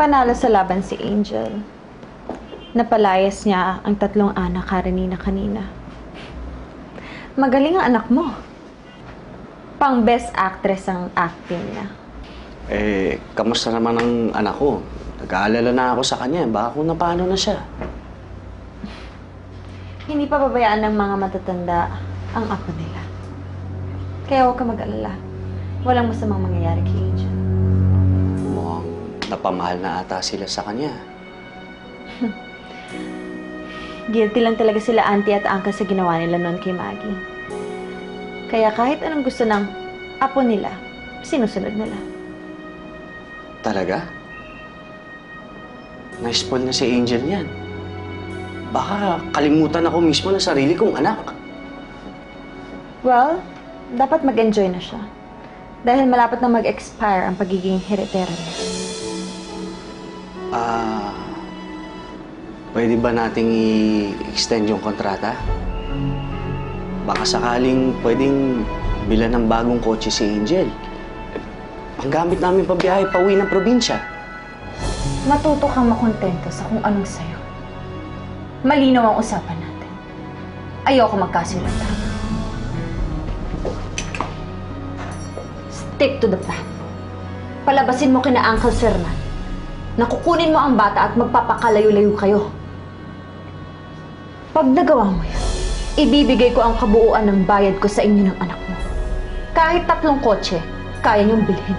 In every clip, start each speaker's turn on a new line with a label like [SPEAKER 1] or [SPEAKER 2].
[SPEAKER 1] Panalo sa laban si Angel. Napalayas niya ang tatlong anak Karenina kanina. Magaling ang anak mo. Pang best actress ang acting niya.
[SPEAKER 2] Eh, kamusta naman ang anak ko? Nag-aalala na ako sa kanya. Baka kung napano na siya.
[SPEAKER 1] Hindi pa babayaan ng mga matatanda ang apo nila. Kaya huwag ka mag-alala. Walang masamang mangyayari kay Angel.
[SPEAKER 2] Napamahal na ata sila sa kanya.
[SPEAKER 1] Guilty lang talaga sila auntie at uncle sa ginawa nila noon kay Maggie. Kaya kahit anong gusto ng apo nila, sinusunod nila.
[SPEAKER 2] Talaga? Na-spoil na si Angel yan. Baka kalimutan ako mismo ng sarili kong anak.
[SPEAKER 1] Well, dapat mag-enjoy na siya. Dahil malapit na mag-expire ang pagiging heredero niya.
[SPEAKER 2] Ah, pwede ba nating i-extend yung kontrata? Baka sakaling pwedeng bilan ng bagong kotse si Angel. Eh, Panggamit namin pabiyahe pa uwi ng probinsya.
[SPEAKER 1] Matuto kang makontento sa kung anong sayo. Malinaw ang usapan natin. Ayoko magkasilata. Stick to the plan. Palabasin mo kina Uncle Fernan na kukunin mo ang bata at magpapakalayo-layo kayo. Pag nagawa mo yan, ibibigay ko ang kabuuan ng bayad ko sa inyo ng anak mo. Kahit tatlong kotse, kaya niyong bilhin.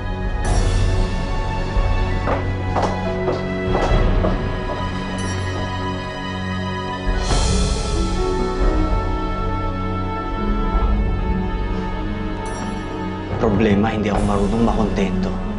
[SPEAKER 2] Problema, hindi ako marunong makontento.